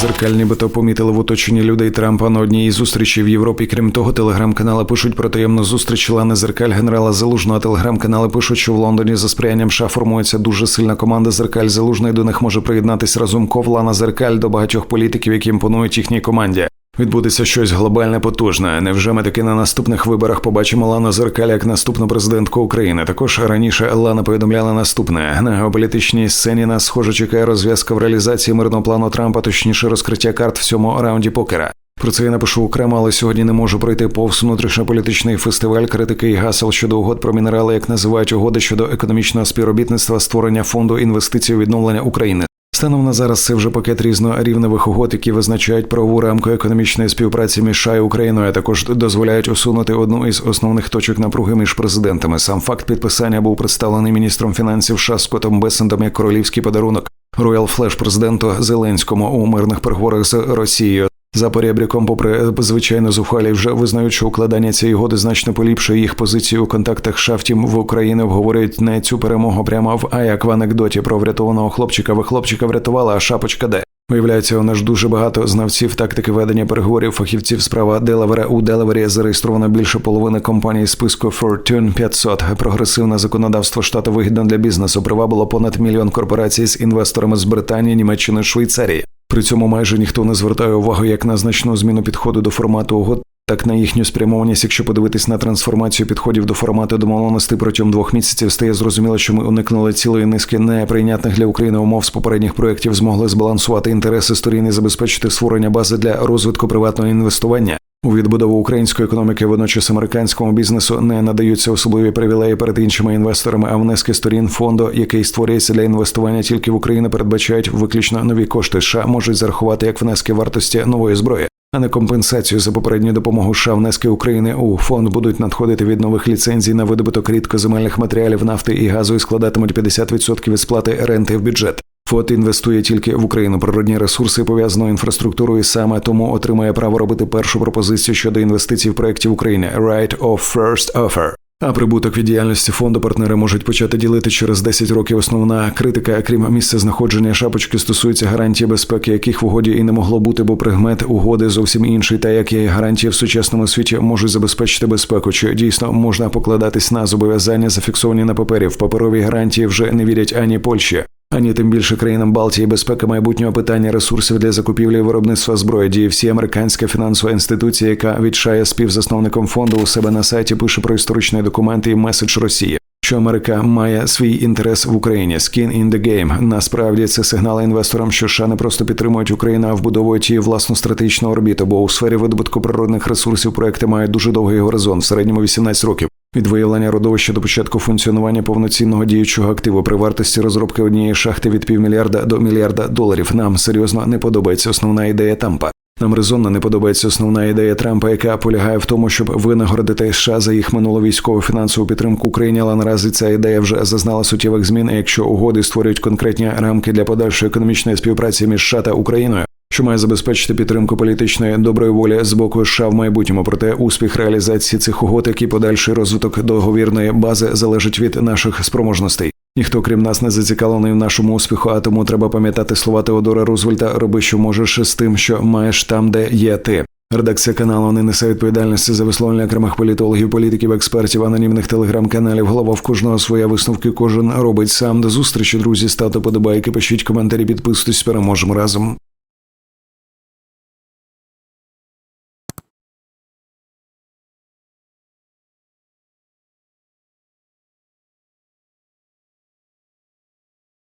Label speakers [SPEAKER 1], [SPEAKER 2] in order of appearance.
[SPEAKER 1] Зеркаль нібито помітили в оточенні людей Трампа на одній із зустрічей в Європі. Крім того, телеграм-канали пишуть про таємну зустріч Лани Зеркаль генерала Залужного. Телеграм-канали пишуть, що в Лондоні за сприянням США формується дуже сильна команда Зеркаль Залужної. До них може приєднатись Разумков, Лана Зеркаль до багатьох політиків, які імпонують їхній команді. Відбудеться щось глобальне потужне. Невже ми таки на наступних виборах побачимо Лану Зеркаль як наступну президентку України? Також раніше Лана повідомляла наступне на геополітичній сцені нас схоже чекає розв'язка в реалізації мирного плану Трампа, точніше розкриття карт в цьому раунді покера. Про це я напишу окремо, але сьогодні не можу пройти повз внутрішньополітичний фестиваль критики і гасел щодо угод про мінерали, як називають угоди щодо економічного співробітництва, створення фонду інвестицій відновлення України. Станом на зараз це вже пакет різнорівневих угод, які визначають правову рамку економічної співпраці між США і Україною, а також дозволяють усунути одну із основних точок напруги між президентами. Сам факт підписання був представлений міністром фінансів США Скотом Бесендом як королівський подарунок Роял Флеш президенту Зеленському у мирних переговорах з Росією. За поребріком, попри звичайно зухвалі, вже визнають, що укладання цієї угоди значно поліпшує їх позицію у контактах США. Втім, в Україні обговорюють не цю перемогу прямо в а як в анекдоті про врятованого хлопчика. Ви хлопчика врятувала, а шапочка де. Виявляється, у нас ж дуже багато знавців тактики ведення переговорів, фахівців справа Делавера у Делавері зареєстровано більше половини компаній списку Fortune 500. Прогресивне законодавство штату вигідно для бізнесу. Привабило понад мільйон корпорацій з інвесторами з Британії, Німеччини, Швейцарії. При цьому майже ніхто не звертає увагу як на значну зміну підходу до формату угод, так на їхню спрямованість, якщо подивитись на трансформацію підходів до формату домовленостей протягом двох місяців, стає зрозуміло, що ми уникнули цілої низки неприйнятних для України умов з попередніх проєктів, змогли збалансувати інтереси сторін і забезпечити створення бази для розвитку приватного інвестування. У відбудову української економіки водночас американському бізнесу не надаються особливі привілеї перед іншими інвесторами, а внески сторін фонду, який створюється для інвестування тільки в Україну, передбачають виключно нові кошти. США можуть зарахувати як внески вартості нової зброї, а не компенсацію за попередню допомогу США внески України у фонд будуть надходити від нових ліцензій на видобуток рідкоземельних матеріалів нафти і газу і складатимуть 50% від сплати ренти в бюджет. ФОТ інвестує тільки в Україну природні ресурси пов'язану інфраструктурою, саме тому отримує право робити першу пропозицію щодо інвестицій в проєкті в Україні Right of First Offer. А прибуток від діяльності фонду партнери можуть почати ділити через 10 років. Основна критика, крім місця знаходження шапочки, стосується гарантії безпеки, яких в угоді і не могло бути, бо предмет угоди зовсім інший. Та як є гарантії в сучасному світі можуть забезпечити безпеку, чи дійсно можна покладатись на зобов'язання, зафіксовані на папері. В паперові гарантії вже не вірять ані Польщі. Ані тим більше країнам Балтії безпека майбутнього питання ресурсів для закупівлі і виробництва зброї DFC, американська фінансова інституція, яка відшає співзасновником фонду у себе на сайті, пише про історичні документи і меседж Росії. Що Америка має свій інтерес в Україні Skin in the game. Насправді це сигнали інвесторам, що США не просто підтримують Україну, а вбудовують її власну стратегічну орбіту. Бо у сфері видобутку природних ресурсів проекти мають дуже довгий горизонт, в середньому 18 років. Від виявлення родовища до початку функціонування повноцінного діючого активу при вартості розробки однієї шахти від півмільярда до мільярда доларів. Нам серйозно не подобається основна ідея Тампа. Нам резонно не подобається основна ідея Трампа, яка полягає в тому, щоб винагородити США за їх минулу військову фінансову підтримку Україні, але наразі ця ідея вже зазнала суттєвих змін. і Якщо угоди створюють конкретні рамки для подальшої економічної співпраці між США та Україною, що має забезпечити підтримку політичної доброї волі з боку США в майбутньому. Проте успіх реалізації цих угод, як і подальший розвиток договірної бази залежить від наших спроможностей. Ніхто крім нас не зацікавлений в нашому успіху, а тому треба пам'ятати слова Теодора Рузвельта Роби, що можеш з тим, що маєш там, де є ти. Редакція каналу не несе відповідальності за висловлення окремих політологів, політиків, експертів, анонімних телеграм-каналів. Голова в кожного своя висновки. Кожен робить сам до зустрічі. Друзі, ставте подобайки, пишіть коментарі, підписуйтесь. Переможемо разом.